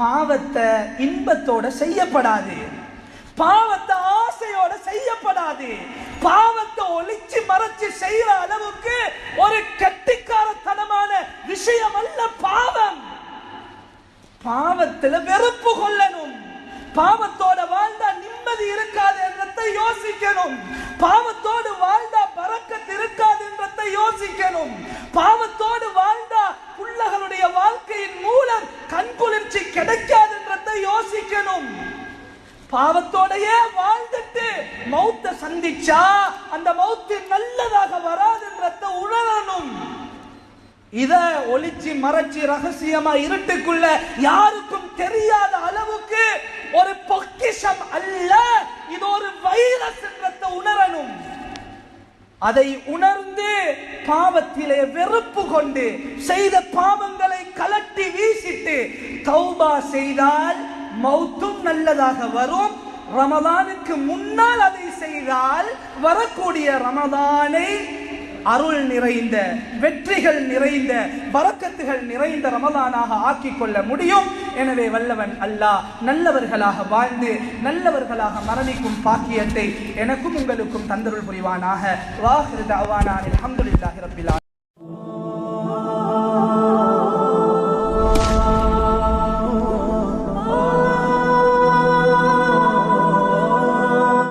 பாவத்தை இன்பத்தோட செய்யப்படாது. பாவத்தை ஆசையோட செய்யப்படாது. பாவத்தை ஒளிச்சு மறைச்சு செய்யற அளவுக்கு ஒரு கெட்டிக்காரத்தனமான விஷயம் அல்ல பாவம். பாவத்துல வெறுப்பு கொள்ளணும். பாவத்தோட வாழ்ந்தா நிம்மதி இருக்காது என்றதை யோசிக்கணும். பாவத்தோடு வாழ்ந்தா பறக்கத்து இருக்காது என்றதை யோசிக்கணும். பாவத்தோடு கிடைக்காதுன்றத யோசிக்கணும். பாவத்தோடையே வாழ்ந்துட்டு மௌத்த சந்திச்சா அந்த மௌத்து நல்லதாக வராதுன்றத உணரணும். இத ஒளிச்சு மறைச்சு ரகசியமா இருட்டுக்குள்ள யாருக்கும் தெரியாத அளவுக்கு ஒரு பொக்கிஷம் அல்ல இது ஒரு வைரஸ் என்றத உணரணும். அதை உணர்ந்து பாவத்திலே வெறுப்பு கொண்டு செய்த பாவங்களை கலட்டி வீசிட்டு தௌபா செய்தால் மௌத்தும் நல்லதாக வரும். ரமதானுக்கு முன்னால் அதை செய்தால் வரக்கூடிய ரமதானை அருள் நிறைந்த வெற்றிகள் நிறைந்த பறக்கத்துகள் நிறைந்த ரமதானாக ஆக்கிக் கொள்ள முடியும். எனவே வல்லவன் அல்லாஹ் நல்லவர்களாக வாழ்ந்து நல்லவர்களாக மரணிக்கும் பாக்கியத்தை எனக்கும் உங்களுக்கும் தந்தருள் புரிவானாக. வாஹிரு தஅவானா அல்ஹம்துலில்லாஹி ரப்பில்